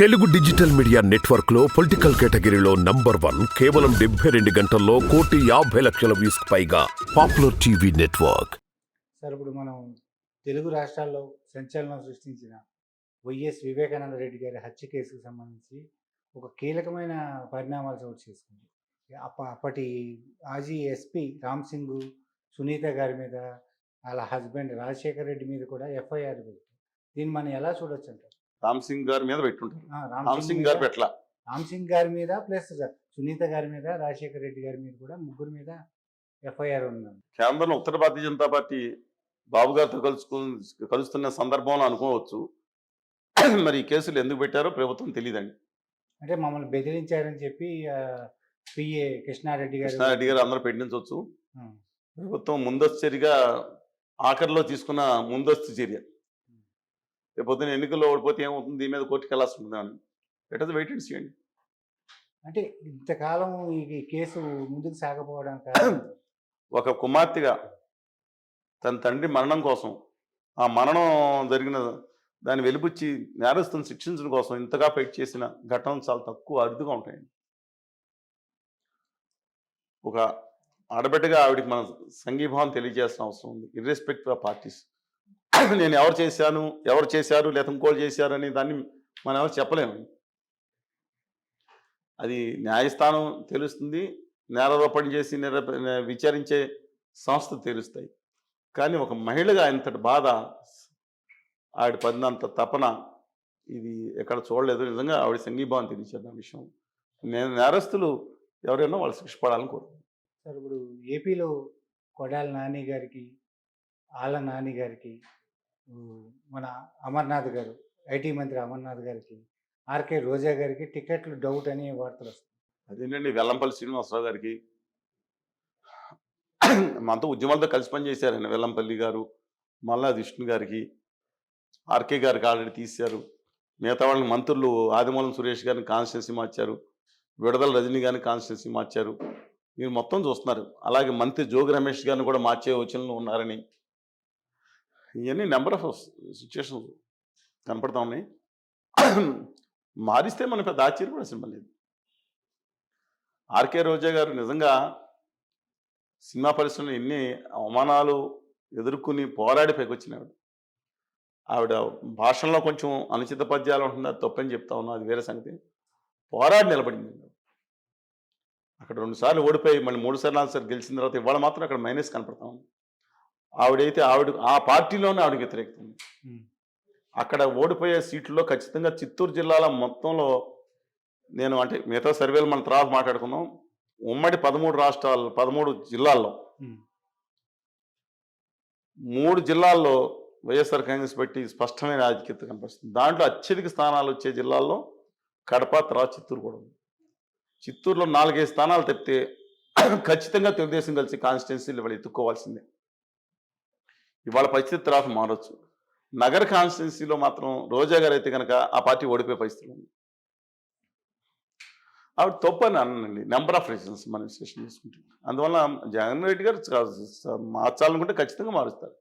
Telugu digital media నెట్వర్క్లో political కేటగిరీలో number one కేవలం డెబ్బై రెండు గంటల్లో కోటి యాభై లక్షల వ్యూస్ పైగా పాపులర్ టీవీ నెట్వర్క్. సార్ ఇప్పుడు మనం తెలుగు రాష్ట్రాల్లో సంచలనం సృష్టించిన వైఎస్ వివేకానంద రెడ్డి గారి హత్య కేసుకు సంబంధించి ఒక కీలకమైన పరిణామాలు చోటు చేసుకుంది. అప్ప అప్పటి ఆజీ ఎస్పీ రామ్ సింగ్ సునీత గారి మీద వాళ్ళ హస్బెండ్ రాజశేఖర్ రెడ్డి మీద కూడా ఎఫ్ఐఆర్ పెట్టారు దీన్ని మనం ఎలా చూడొచ్చు అంటారు? రామ్ సింగ్ గారి మీద పెట్టుంటారు. రామ్ సింగ్ గారు పెట్ల. రామ్ సింగ్ గారి మీద ప్లస్ సునీత గారి మీద రాజశేఖర్ రెడ్డి గారి మీద కూడా ముగ్గురు మీద ఎఫ్ఐఆర్ ఉందండి కేంద్రంలో ఉత్తర భారతీయ జనతా పార్టీ బాబు గారితో కలుసుకు కలుస్తున్న సందర్భంలో అనుకోవచ్చు. మరి ఈ కేసులు ఎందుకు పెట్టారో ప్రభుత్వం తెలియదండి అంటే మమ్మల్ని బెదిరించారని చెప్పి పిఏ కృష్ణారెడ్డి గారు కృష్ణారెడ్డి గారు అందరూ పెట్టించవచ్చు ప్రభుత్వం ముందస్తు చర్యగా ఆఖరిలో తీసుకున్న ముందస్తు చర్య. రేపు పొద్దున ఎన్నికల్లో ఓడిపోతే ఏమవుతుంది? దీని మీద కోర్టుకు వెళ్ళాల్సి ఉంటుంది అని. At wait and. చేయండి అంటే ఇంతకాలం ఈ కేసు ముందుకు సాగపోవడానికి కారణం? ఒక కుమార్తెగా తన తండ్రి మరణం కోసం ఆ మరణం జరిగిన దాన్ని వెలిపుచ్చి నేరస్తుని శిక్షించడం కోసం ఇంతగా ఫైట్ చేసిన ఘటనలు చాలా తక్కువ అరుదుగా ఉంటాయండి. ఒక ఆడబిడ్డగా ఆవిడకి మన సంఘీభావం తెలియజేసిన అవసరం ఉంది. ఇర్రెస్పెక్టివ్ ఆఫ్ పార్టీస్ నేను ఎవరు చేశాను ఎవరు చేశారు లేదా ఇంకోళ్ళు చేశారు అనే దాన్ని మనం ఎవరు చెప్పలేము. అది న్యాయస్థానం తెలుస్తుంది. నేరారోపణ చేసి విచారించే సంస్థ తెలుస్తాయి. కానీ ఒక మహిళగా ఇంతటి బాధ ఆవిడ పడినంత తపన ఇది ఎక్కడ చూడలేదు. నిజంగా ఆవిడ సంఘీభావం తెలియచారు ఆ విషయం. నేను నేరస్తులు ఎవరైనా వాళ్ళు శిక్ష పడాలని కోరుకుంటున్నాను. సార్ ఇప్పుడు ఏపీలో కొడాల నాని గారికి ఆళ్ళ నాని గారికి మన అమర్నాథ్ గారు ఐటీ మంత్రి అమర్నాథ్ గారికి ఆర్కే రోజా గారికి టికెట్లు డౌట్ అని వార్తలు వస్తాయి. అదేంటండి వెల్లంపల్లి శ్రీనివాసరావు గారికి? మనతో ఉద్యమాలతో కలిసి పనిచేశారండి వెల్లంపల్లి గారు మల్లా విష్ణు గారికి ఆర్కే గారికి ఆల్రెడీ తీశారు. మిగతా వాళ్ళని మంత్రులు ఆదిమూలం సురేష్ గారిని కాన్స్టిట్యున్సీ మార్చారు. విడదల రజనీ గారిని కాన్స్టిట్యున్సీ మార్చారు. మీరు మొత్తం చూస్తున్నారు. అలాగే మంత్రి జోగి రమేష్ గారిని కూడా మార్చే యోచనలు ఉన్నారని ఇవన్నీ నెంబర్ ఆఫ్ సిచ్యువేషన్స్ కనపడతా ఉన్నాయి. మారిస్తే మన పెద్ద ఆశ్చర్యపడాల్సిన పని లేదు. ఆర్కే రోజా గారు నిజంగా సినిమా పరిశ్రమలో ఎన్ని అవమానాలు ఎదుర్కొని పోరాడి పైకి ఆవిడ ఆవిడ భాషల్లో కొంచెం అనుచిత పద్యాలు ఉంటుంది అది తప్పని చెప్తా ఉన్నా అది వేరే సంగతి. పోరాడి నిలబడింది అక్కడ రెండు సార్లు ఓడిపోయి మళ్ళీ మూడు సార్లు నాలుగు సార్లు గెలిచిన తర్వాత ఇవాళ మాత్రం అక్కడ మైనస్ కనపడతా ఉంది. ఆవిడైతే ఆవిడ ఆ పార్టీలోనే ఆవిడకి వ్యతిరేకత. ఉంది. అక్కడ ఓడిపోయే సీట్లలో ఖచ్చితంగా చిత్తూరు జిల్లాల మొత్తంలో నేను అంటే మిగతా సర్వేలు మన తర్వాత మాట్లాడుకుందాం. ఉమ్మడి పదమూడు రాష్ట్రాలు పదమూడు జిల్లాల్లో. మూడు జిల్లాల్లో వైఎస్ఆర్ కాంగ్రెస్ పెట్టి స్పష్టమైన ఆధిక్యత కనిపిస్తుంది. దాంట్లో అత్యధిక స్థానాలు వచ్చే జిల్లాల్లో కడప తర్వాత చిత్తూరు కూడా ఉంది. చిత్తూరులో నాలుగైదు స్థానాలు తప్పితే ఖచ్చితంగా తెలుగుదేశం కలిసి కాన్స్టిట్యున్సీలు ఇవాళ ఎత్తుక్కోవాల్సిందే ఇవాళ పరిస్థితి తర్వాత మారొచ్చు. నగర కాన్స్టిట్యున్సీలో మాత్రం రోజా గారు అయితే కనుక ఆ పార్టీ ఓడిపోయే పరిస్థితి ఉంది. ఆవిడ తప్పు అని అనండి. నెంబర్ ఆఫ్ రీజన్స్ మనం విశ్లేషణ చేసుకుంటాం. అందువల్ల జగన్ రెడ్డి గారు మార్చాలనుకుంటే ఖచ్చితంగా మారుస్తారు.